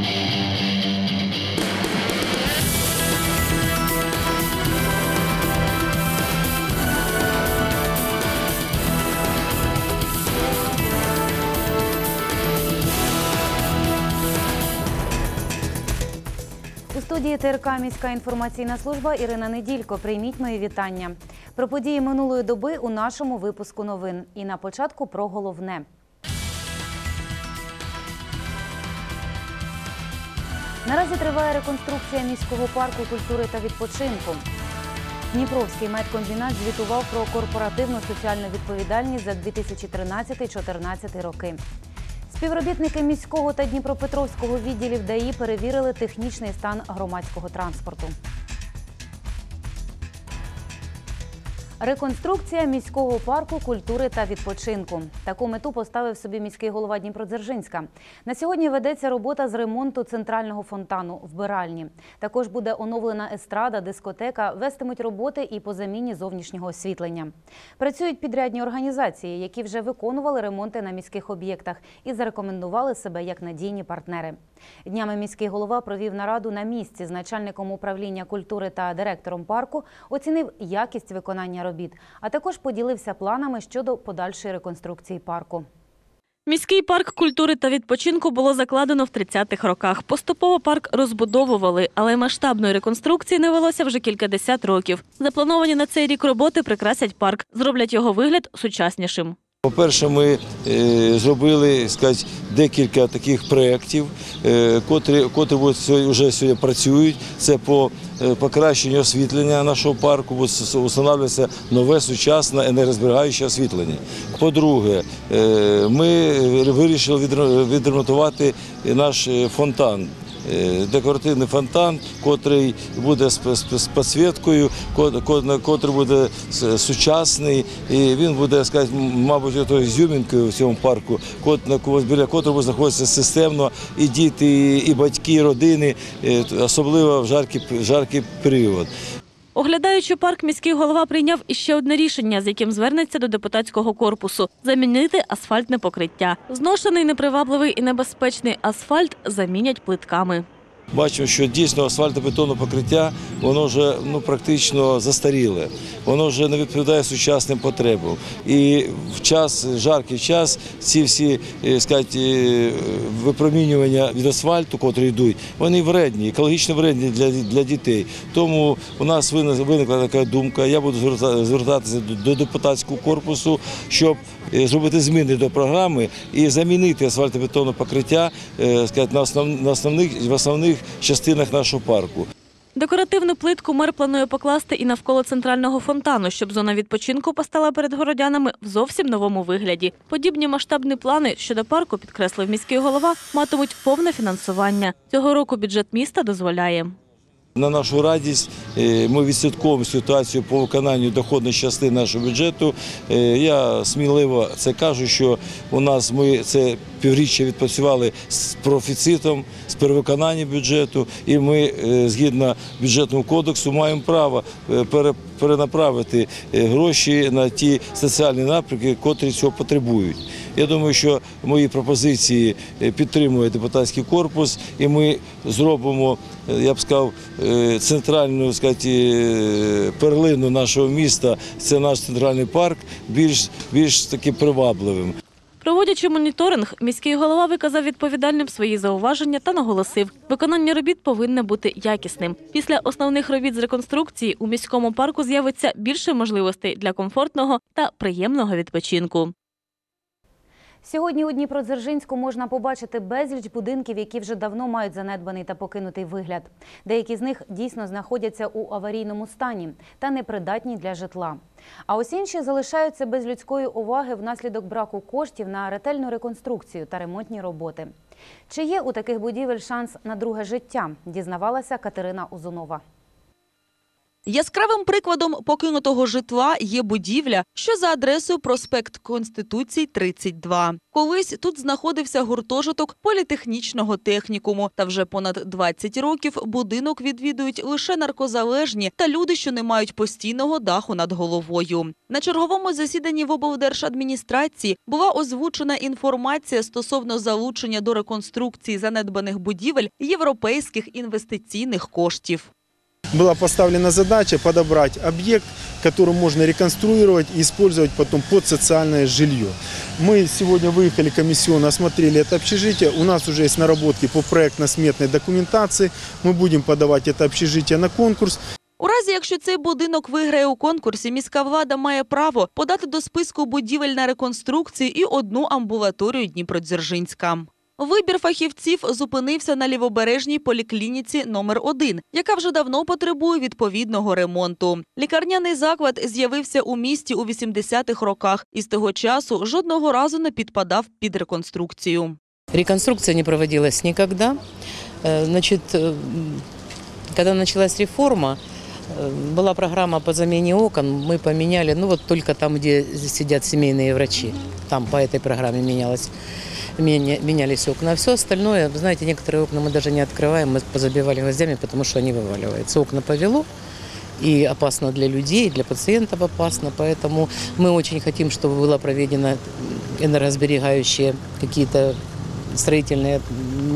У студії ТРК міська інформаційна служба Ірина Неділько. Прийміть мої вітання. Про події минулої доби у нашому випуску новин. І на початку про головне. Наразі триває реконструкція міського парку культури та відпочинку. Дніпровський медкомбінат звітував про корпоративну соціальну відповідальність за 2013-2014 роки. Співробітники міського та Дніпропетровського відділів ДАІ перевірили технічний стан громадського транспорту. Реконструкція міського парку культури та відпочинку. Таку мету поставив собі міський голова Дніпродзержинська. На сьогодні ведеться робота з ремонту центрального фонтану вбиральні. Також буде оновлена естрада, дискотека, вестимуть роботи і по заміні зовнішнього освітлення. Працюють підрядні організації, які вже виконували ремонти на міських об'єктах і зарекомендували себе як надійні партнери. Днями міський голова провів нараду на місці з начальником управління культури та директором парку, оцінив якість виконання робіт, а також поділився планами щодо подальшої реконструкції парку. Міський парк культури та відпочинку було закладено в 30-х роках. Поступово парк розбудовували, але масштабної реконструкції не велося вже кількадесят років. Заплановані на цей рік роботи прикрасять парк, зроблять його вигляд сучаснішим. По-перше, ми е, зробили сказати, декілька таких проєктів, е, котрі, котрі вже сьогодні працюють. Це по е, покращенню освітлення нашого парку, с- встановлюється нове сучасне енергозберігаюче освітлення. По-друге, ми вирішили відре- відремонтувати наш фонтан. Е, Декоративний фонтан, котрий буде з, підсвіткою, ко- ко- котрий буде сучасний, і він буде, сказати, мабуть, зюмінкою в цьому парку, біля котрого знаходиться системно і діти, і, батьки, і родини, е, особливо в жаркий період. Оглядаючи парк, міський голова прийняв іще одне рішення, з яким звернеться до депутатського корпусу – замінити асфальтне покриття. Зношений, непривабливий і небезпечний асфальт замінять плитками. Бачимо, що дійсно асфальтобетонне покриття воно вже ну практично застаріле, воно вже не відповідає сучасним потребам. І в час жаркий час ці всі е, сказати, е, випромінювання від асфальту, котрі йдуть, вони вредні, екологічно вредні для, для дітей. Тому у нас виник- виникла така думка. Я буду зверта- звертатися до, депутатського корпусу, щоб е, зробити зміни до програми і замінити асфальтобетонне покриття сказати, на основних, в основних частинах нашого парку. Декоративну плитку мер планує покласти і навколо центрального фонтану, щоб зона відпочинку постала перед городянами в зовсім новому вигляді. Подібні масштабні плани щодо парку, підкреслив міський голова, матимуть повне фінансування. Цього року бюджет міста дозволяє. На нашу радість е, ми відслідковуємо ситуацію по виконанню доходної частини нашого бюджету. Е, Я сміливо це кажу, що у нас ми це півріччя відпрацювали з профіцитом, з перевиконанням бюджету, і ми е, згідно бюджетного кодексу маємо право перенаправити гроші на ті соціальні напрямки, котрі цього потребують. Я думаю, що мої пропозиції е, підтримує депутатський корпус, і ми зробимо, е, я б сказав, е, центральну сказати, перлину нашого міста. Це наш центральний парк, більш більш таки привабливим. Проводячи моніторинг, міський голова виказав відповідальним свої зауваження та наголосив, виконання робіт повинне бути якісним. Після основних робіт з реконструкції у міському парку з'явиться більше можливостей для комфортного та приємного відпочинку. Сьогодні у Дніпродзержинську можна побачити безліч будинків, які вже давно мають занедбаний та покинутий вигляд. Деякі з них дійсно знаходяться у аварійному стані та непридатні для житла. А ось інші залишаються без людської уваги внаслідок браку коштів на ретельну реконструкцію та ремонтні роботи. Чи є у таких будівель шанс на друге життя? Дізнавалася Катерина Узунова. Яскравим прикладом покинутого житла є будівля, що за адресою проспект Конституцій 32. Колись тут знаходився гуртожиток політехнічного технікуму. Та вже понад 20 років будинок відвідують лише наркозалежні та люди, що не мають постійного даху над головою. На черговому засіданні в облдержадміністрації була озвучена інформація стосовно залучення до реконструкції занедбаних будівель європейських інвестиційних коштів. была поставлена задача подобрать объект, который можно реконструировать и использовать потом под социальное жилье. Мы сегодня выехали комиссионно, осмотрели это общежитие. У нас уже есть наработки по проектно-сметной документации. Мы будем подавать это общежитие на конкурс. У разі, якщо цей будинок виграє у конкурсі, міська влада має право подати до списку будівель на реконструкцію і одну амбулаторію Дніпродзержинська. Вибір фахівців зупинився на лівобережній поліклініці номер 1 яка вже давно потребує відповідного ремонту. Лікарняний заклад з'явився у місті у 80-х роках і з того часу жодного разу не підпадав під реконструкцію. Реконструкция не проводилась никогда. Э, Значит, э, м, когда началась реформа, э, была программа по замене окон. Мы поменяли, ну вот только там, где сидят семейные врачи. Там по этой программе менялось, меня- менялись окна. А все остальное, знаете, некоторые окна мы даже не открываем, мы позабивали гвоздями, потому что они вываливаются. Окна повело, и опасно для людей, для пациентов опасно. Поэтому мы очень хотим, чтобы было проведено энергосберегающие какие-то строительные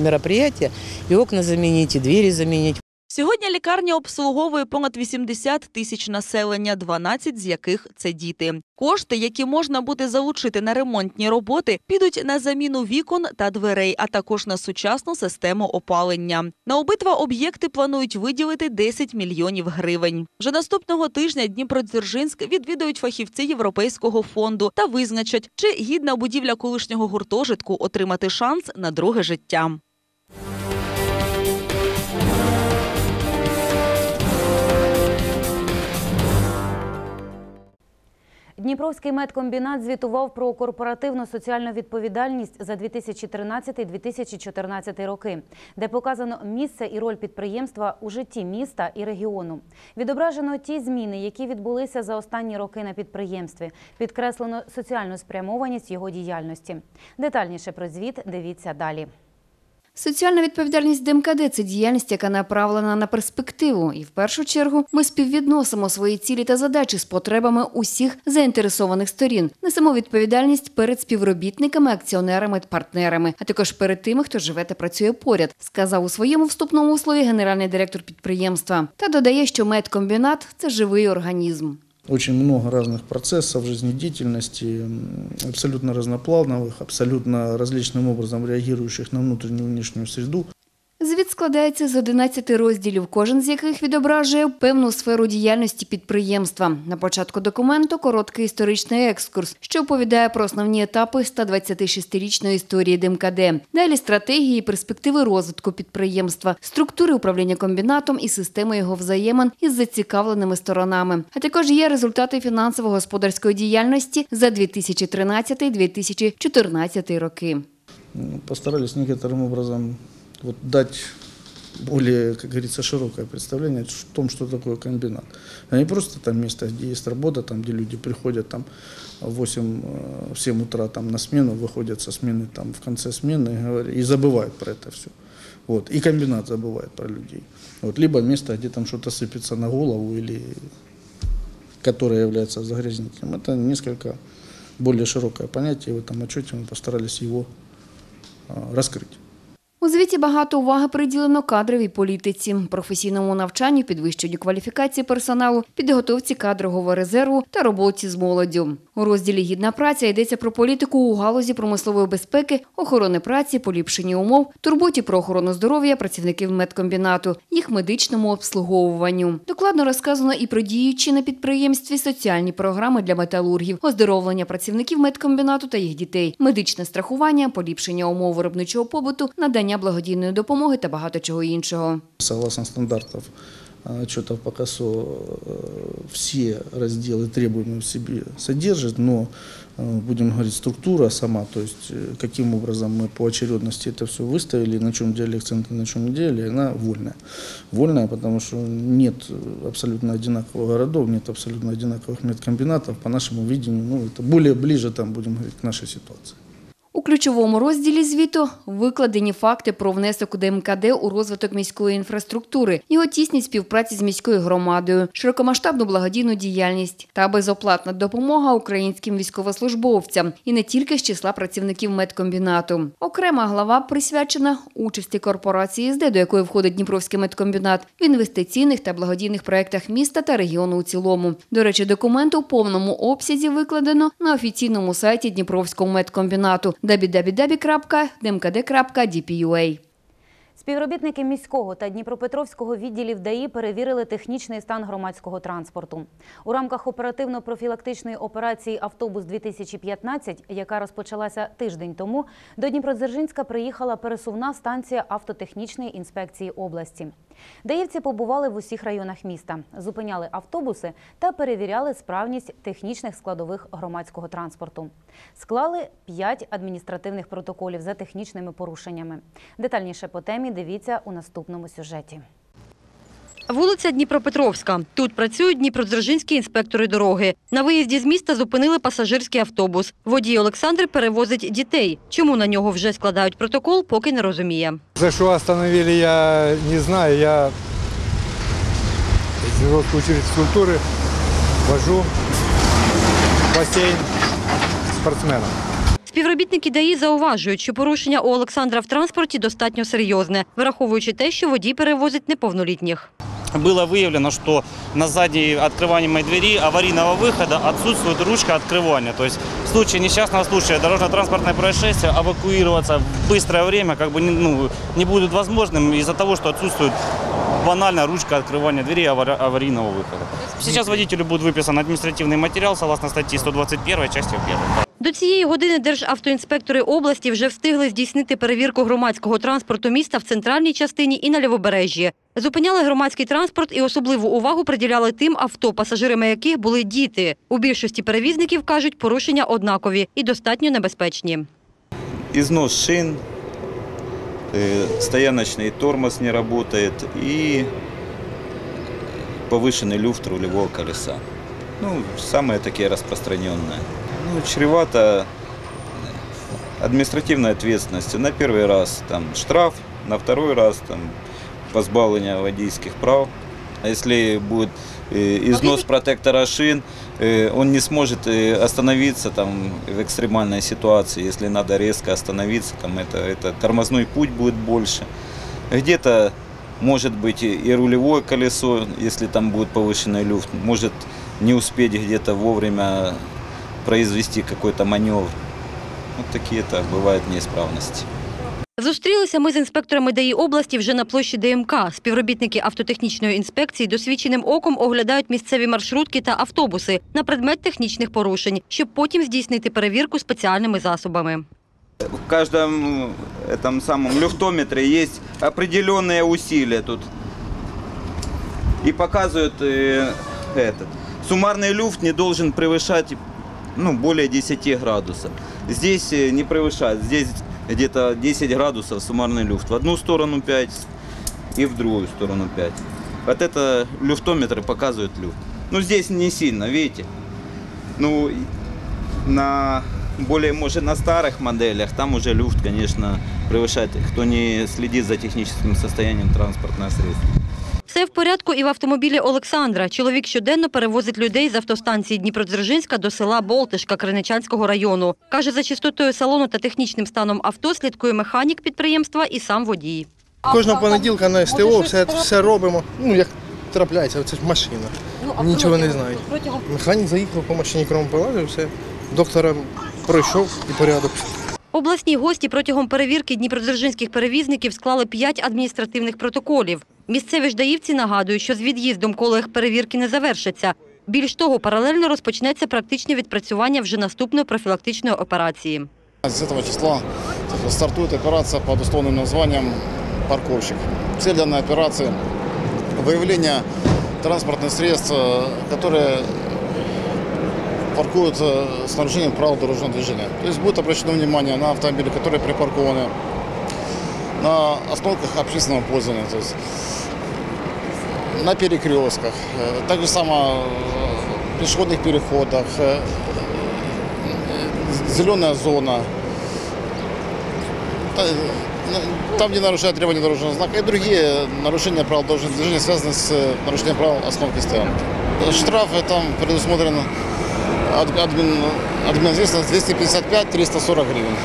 мероприятия, и окна заменить, и двери заменить. Сьогодні лікарня обслуговує понад 80 тисяч населення, 12 з яких це діти. Кошти, які можна буде залучити на ремонтні роботи, підуть на заміну вікон та дверей, а також на сучасну систему опалення. На обидва об'єкти планують виділити 10 мільйонів гривень. Вже наступного тижня Дніпродзержинськ відвідують фахівці Європейського фонду та визначать, чи гідна будівля колишнього гуртожитку отримати шанс на друге життя. Дніпровський медкомбінат звітував про корпоративну соціальну відповідальність за 2013-2014 роки, де показано місце і роль підприємства у житті міста і регіону. Відображено ті зміни, які відбулися за останні роки на підприємстві. Підкреслено соціальну спрямованість його діяльності. Детальніше про звіт дивіться далі. Соціальна відповідальність ДМКД – це діяльність, яка направлена на перспективу. І в першу чергу ми співвідносимо свої цілі та задачі з потребами усіх заінтересованих сторін. Несемо відповідальність перед співробітниками, акціонерами партнерами, а також перед тими, хто живе та працює поряд, сказав у своєму вступному слові генеральний директор підприємства. Та додає, що медкомбінат – це живий організм. Очень много разных процессов жизнедеятельности, м, абсолютно разноплановых, абсолютно различным образом реагирующих на внутреннюю и внешнюю среду. Звіт складається з 11 розділів, кожен з яких відображує певну сферу діяльності підприємства. На початку документу короткий історичний екскурс, що оповідає про основні етапи 126-річної історії ДМКД. Далі стратегії і перспективи розвитку підприємства, структури управління комбінатом і системи його взаємин із зацікавленими сторонами. А також є результати фінансово-господарської діяльності за 2013-2014 роки. Постарались некоторым образом вот дать более, как говорится, широкое представление в том, что такое комбинат. А не просто там место, где есть работа, там, где люди приходят там в 8, э, в 7 утра там, на смену, выходят со смены там, в конце смены и, говорят- и забывают про это все. Вот. И комбинат забывает про людей. Вот. Либо место, где там что-то сыпется на голову или которое является загрязнителем. Это несколько более широкое понятие. В этом отчете мы постарались его а, раскрыть. У звіті багато уваги приділено кадровій політиці, професійному навчанню, підвищенню кваліфікації персоналу, підготовці кадрового резерву та роботі з молоддю. У розділі Гідна праця йдеться про політику у галузі промислової безпеки, охорони праці, поліпшення умов, турботі про охорону здоров'я працівників медкомбінату, їх медичному обслуговуванню. Докладно розказано і про діючі на підприємстві соціальні програми для металургів, оздоровлення працівників медкомбінату та їх дітей, медичне страхування, поліпшення умов виробничого побуту, надання благодійної допомоги та багато чого іншого. Согласно стандартов а, отчетов по КАСО э, все разделы требуемые в себе содержит, но э, будем говорить, структура сама, то есть э, каким образом мы по очередности это все выставили, на чем делали акценты, на чем не делали, она вольная. Вольная, потому что нет э, абсолютно одинаковых городов, нет абсолютно одинаковых медкомбинатов. По нашему видению, ну, это более ближе, там, будем говорить, к нашей ситуации. У ключовому розділі звіту викладені факти про внесок ДМКД у розвиток міської інфраструктури, його тісні співпраці з міською громадою, широкомасштабну благодійну діяльність та безоплатна допомога українським військовослужбовцям і не тільки з числа працівників медкомбінату. Окрема глава присвячена участі корпорації СД, до якої входить Дніпровський медкомбінат, в інвестиційних та благодійних проєктах міста та регіону у цілому. До речі, документ у повному обсязі викладено на офіційному сайті Дніпровського медкомбінату www.dmkd.dp.ua. Співробітники міського та Дніпропетровського відділів ДАІ перевірили технічний стан громадського транспорту. У рамках оперативно-профілактичної операції Автобус 2015, яка розпочалася тиждень тому, до Дніпродзержинська приїхала пересувна станція автотехнічної інспекції області. Даївці побували в усіх районах міста, зупиняли автобуси та перевіряли справність технічних складових громадського транспорту. Склали 5 адміністративних протоколів за технічними порушеннями. Детальніше по темі дивіться у наступному сюжеті. Вулиця Дніпропетровська. Тут працюють дніпродзержинські інспектори дороги. На виїзді з міста зупинили пасажирський автобус. Водій Олександр перевозить дітей. Чому на нього вже складають протокол, поки не розуміє. За что остановили, я не знаю. Я Европейской училища физкультуры вожу в бассейн спортсменов. Співробітники ДАІ зауважують, що порушення у Олександра в транспорті достатньо серйозне, враховуючи те, що водій перевозить неповнолітніх. было выявлено, что на задней открываемой двери аварийного выхода отсутствует ручка открывания. То есть в случае несчастного случая дорожно-транспортное происшествие эвакуироваться в быстрое время как бы не, ну, не будет возможным из-за того, что отсутствует банально ручка открывания двери авари- аварийного выхода. Сейчас водителю будет выписан административный материал согласно статьи 121 части 1. До цієї години державтоінспектори області вже встигли здійснити перевірку громадського транспорту міста в центральній частині і на лівобережжі. Зупиняли громадський транспорт і особливу увагу приділяли тим авто, пасажирами яких були діти. У більшості перевізників кажуть, порушення однакові і достатньо небезпечні. износ шин, э, стояночный тормоз не работает и повышенный люфт рулевого колеса. Ну, самые такие распространенные. Ну, чревато административной ответственностью. На первый раз там штраф, на второй раз там позбавление водительских прав. А если будет э, износ протектора шин, э, он не сможет э, остановиться там в экстремальной ситуации, если надо резко остановиться, там это, это тормозной путь будет больше. Где-то может быть и рулевое колесо, если там будет повышенный люфт, может не успеть где-то вовремя произвести какой-то маневр. Вот такие-то бывают неисправности. Зустрілися ми з інспекторами ДАІ області вже на площі ДМК. Співробітники автотехнічної інспекції досвідченим оком оглядають місцеві маршрутки та автобуси на предмет технічних порушень, щоб потім здійснити перевірку спеціальними засобами. В каждом этом самом люфтометре есть определенные усилия тут. И показывают э, этот. Суммарный люфт не должен превышать ну, более 10 градусов. Здесь э, не превышает. Здесь где-то 10 градусов суммарный люфт. В одну сторону 5 и в другую сторону 5. Вот это люфтометры показывают люфт. Ну, здесь не сильно, видите? Ну, на более, может, на старых моделях, там уже люфт, конечно, превышает, кто не следит за техническим состоянием транспортного средства. Все в порядку і в автомобілі Олександра. Чоловік щоденно перевозить людей з автостанції Дніпродзержинська до села Болтишка Криничанського району. Каже, за чистотою салону та технічним станом авто слідкує механік підприємства і сам водій. Кожного понеділка на СТО все, все робимо. Ну, як трапляється, це ж машина. Нічого не знають. Механік заїхав по машині кром полазив, все. Доктора пройшов і порядок. Обласні гості протягом перевірки дніпродзержинських перевізників склали п'ять адміністративних протоколів. Місцеві ж даївці нагадують, що з від'їздом колег перевірки не завершаться. Більш того, паралельно розпочнеться практичне відпрацювання вже наступної профілактичної операції. С этого числа стартует операция под условным названием «Парковщик». Цель данной операции выявления транспортных средств, э, паркуются с нарушением правил дорожного движения. То есть будет обращено внимание на автомобили, которые припаркованы на остановках общественного пользования, то есть на перекрестках, э, так же само в пешеходных переходах, э, э, зеленая зона, та- на- там, где нарушают требования дорожного знака, и другие нарушения правил дорожного движения, связанные с э, нарушением правил остановки стоянки. Штрафы там предусмотрен админответственность 255-340 гривень.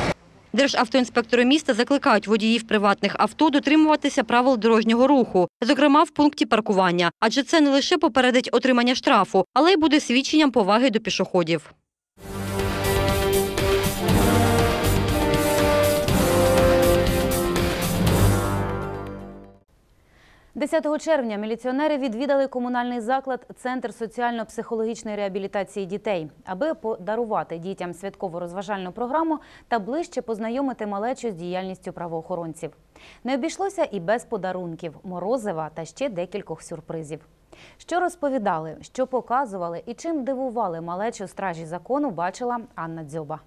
Державтоінспектори міста закликають водіїв приватних авто дотримуватися правил дорожнього руху, зокрема в пункті паркування, адже це не лише попередить отримання штрафу, але й буде свідченням поваги до пішоходів. – 10 червня міліціонери відвідали комунальний заклад Центр соціально-психологічної реабілітації дітей, аби подарувати дітям святково-розважальну програму та ближче познайомити малечу з діяльністю правоохоронців. Не обійшлося і без подарунків, морозива та ще декількох сюрпризів. Що розповідали, що показували і чим дивували малечу стражі закону, бачила Анна Дзьоба.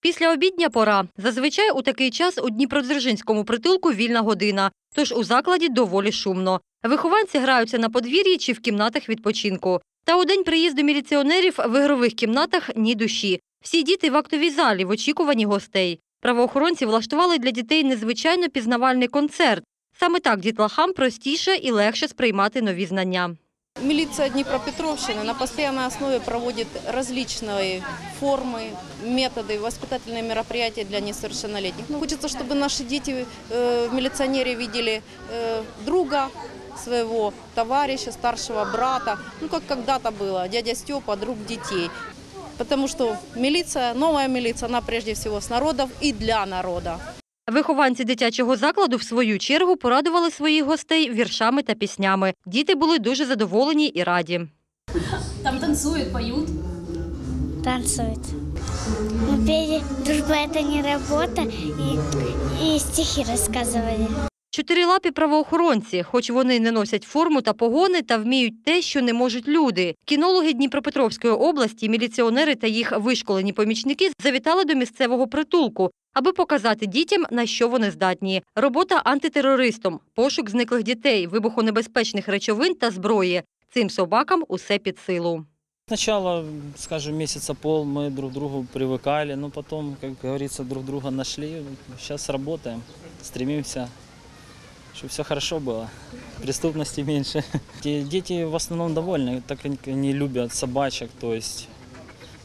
Після обідня пора. Зазвичай у такий час у Дніпродзержинському притулку вільна година, тож у закладі доволі шумно. Вихованці граються на подвір'ї чи в кімнатах відпочинку. Та у день приїзду міліціонерів в ігрових кімнатах ні душі. Всі діти в актовій залі в очікуванні гостей. Правоохоронці влаштували для дітей незвичайно пізнавальний концерт. Саме так дітлахам простіше і легше сприймати нові знання. Милиция Днепропетровщины на постоянной основе проводит различные формы, методы, воспитательные мероприятия для несовершеннолетних. Ну, хочется, чтобы наши дети э, в милиционере видели э, друга своего, товарища, старшего брата, ну, как когда-то было, дядя Степа, друг детей. Потому что милиция, новая милиция, она прежде всего с народов и для народа. Вихованці дитячого закладу, в свою чергу, порадували своїх гостей віршами та піснями. Діти були дуже задоволені і раді. Там танцуют, поют. танцуют. Мы пели «Дружба – это не работа» и, и стихи рассказывали. Чотирилапі правоохоронці, хоч вони не носять форму та погони, та вміють те, що не можуть люди. Кінологи Дніпропетровської області, міліціонери та їх вишколені помічники завітали до місцевого притулку, аби показати дітям, на що вони здатні. Робота антитерористом, пошук зниклих дітей, вибухонебезпечних речовин та зброї. Цим собакам усе під силу. Сначала, скажем, месяца пол мы друг к другу привыкали, но потом, как говорится, друг друга нашли. Сейчас работаем, стремимся, чтобы все хорошо было, преступности меньше. Де- Дети в основном довольны, так как они любят собачек, то есть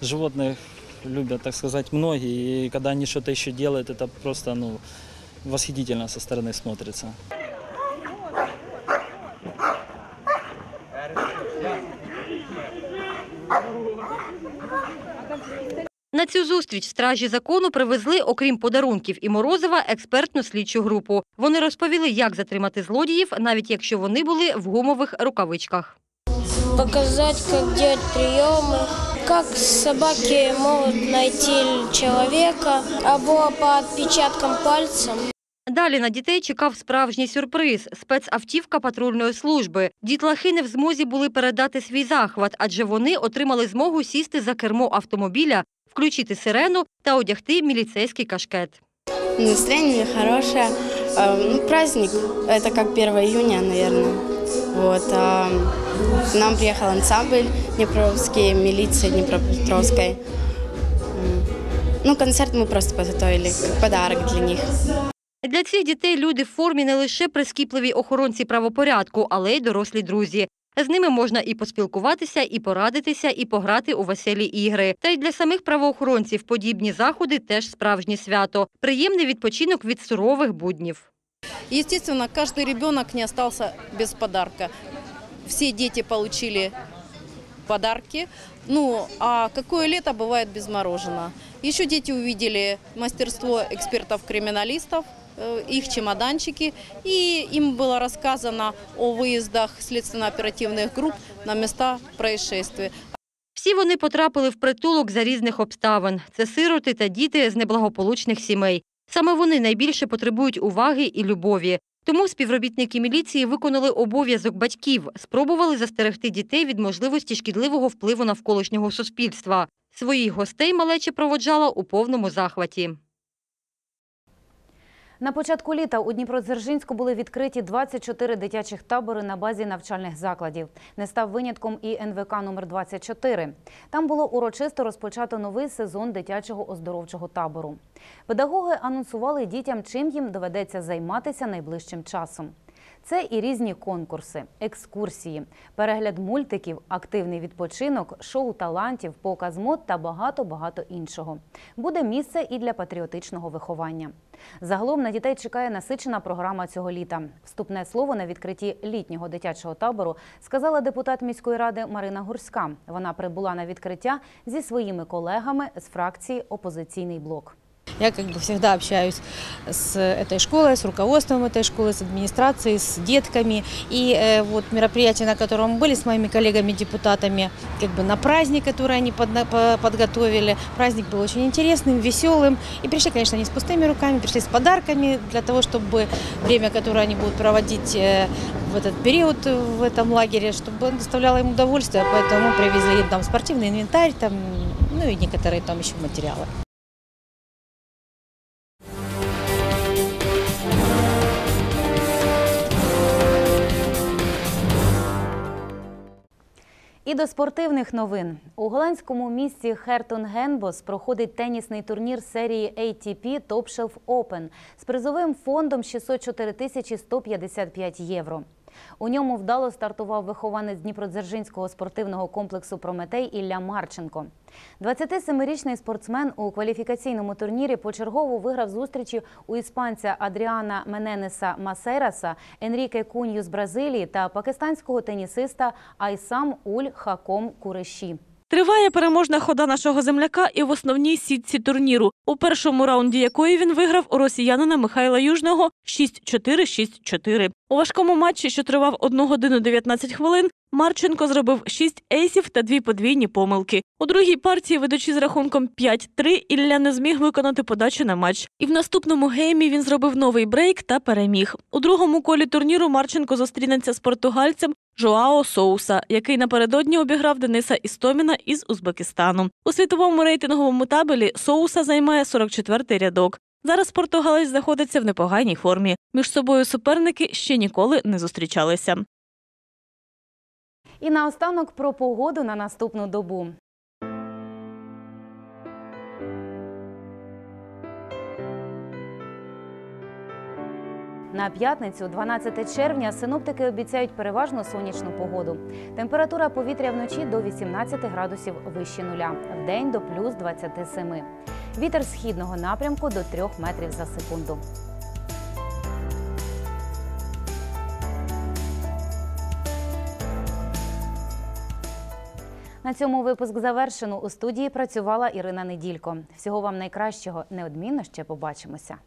животных любят, так сказать, многие. И когда они что-то еще делают, это просто ну, восхитительно со стороны смотрится. На цю зустріч стражі закону привезли, окрім подарунків і Морозова, експертну слідчу групу. Вони розповіли, як затримати злодіїв, навіть якщо вони були в гумових рукавичках. показать, как делать приемы, как собаки могут найти человека, або по отпечаткам пальцев. Далі на дітей чекав справжній сюрприз – спецавтівка патрульної служби. Дітлахи не в змозі були передати свій захват, адже вони отримали змогу сісти за кермо автомобіля, включити сирену та одягти міліцейський кашкет. Настроение хорошее. Э, Ну, праздник, это как 1 июня, наверное. Вот, а, нам приехал ансамбль Днепровский, милиция Днепропетровской. Ну, концерт мы просто подготовили, как подарок для них. Для цих дітей люди в формі не лише прискіпливі охоронці правопорядку, але й дорослі друзі. З ними можна і поспілкуватися, і порадитися, і пограти у веселі ігри. Та й для самих правоохоронців подібні заходи теж справжнє свято. Приємний відпочинок від сурових буднів. Естественно, каждый ребенок не остался без подарка. Все дети получили подарки. Ну, а какое лето бывает без мороженого? Еще дети увидели мастерство экспертов-криминалистов, э, их чемоданчики, и им было рассказано о выездах следственно-оперативных групп на места происшествия. Всі вони потрапили в притулок за різних обставин. Це сироти та діти з неблагополучних сімей. Саме вони найбільше потребують уваги і любові. Тому співробітники міліції виконали обов'язок батьків, спробували застерегти дітей від можливості шкідливого впливу навколишнього суспільства. Своїх гостей малеча проводжала у повному захваті. На початку літа у Дніпродзержинську були відкриті 24 дитячих табори на базі навчальних закладів. Не став винятком і НВК номер 24 Там було урочисто розпочато новий сезон дитячого оздоровчого табору. Педагоги анонсували дітям, чим їм доведеться займатися найближчим часом. Це і різні конкурси, екскурсії, перегляд мультиків, активний відпочинок, шоу талантів, показ мод та багато-багато іншого. Буде місце і для патріотичного виховання. Загалом на дітей чекає насичена програма цього літа. Вступне слово на відкритті літнього дитячого табору сказала депутат міської ради Марина Гурська. Вона прибула на відкриття зі своїми колегами з фракції Опозиційний блок. Я как бы всегда общаюсь с этой школой, с руководством этой школы, с администрацией, с детками. И э, вот мероприятие, на котором мы были с моими коллегами-депутатами, как бы на праздник, который они подна- по- подготовили. Праздник был очень интересным, веселым. И пришли, конечно, не с пустыми руками, пришли с подарками для того, чтобы время, которое они будут проводить э, в этот период э, в этом лагере, чтобы он доставляло им удовольствие. Поэтому мы привезли им там спортивный инвентарь, там, ну и некоторые там еще материалы. До спортивних новин у голландському місті Хертон Генбос проходить тенісний турнір серії ATP Top Shelf Open з призовим фондом 604 тисячі 155 євро. У ньому вдало стартував вихованець Дніпродзержинського спортивного комплексу Прометей Ілля Марченко. 27-річний спортсмен у кваліфікаційному турнірі почергово виграв зустрічі у іспанця Адріана Мененеса Масераса, Енріке Кунью з Бразилії та пакистанського тенісиста Айсам Уль Хаком Куреші. Триває переможна хода нашого земляка і в основній сітці турніру, у першому раунді якої він виграв у росіянина Михайла Южного 6-4-6-4. У важкому матчі, що тривав 1 годину 19 хвилин, Марченко зробив 6 ейсів та дві подвійні помилки. У другій партії, ведучи з рахунком 5-3, Ілля не зміг виконати подачу на матч. І в наступному геймі він зробив новий брейк та переміг. У другому колі турніру Марченко зустрінеться з португальцем Жоао Соуса, який напередодні обіграв Дениса Істоміна із Узбекистану. У світовому рейтинговому табелі Соуса займає 44-й рядок. Зараз португалець знаходиться в непоганій формі. Між собою суперники ще ніколи не зустрічалися. І наостанок про погоду на наступну добу. На п'ятницю, 12 червня, синоптики обіцяють переважно сонячну погоду. Температура повітря вночі до 18 градусів вище нуля, вдень до плюс 27. Вітер східного напрямку до 3 метрів за секунду. Цьому випуск завершено. У студії працювала Ірина Неділько. Всього вам найкращого. Неодмінно ще побачимося.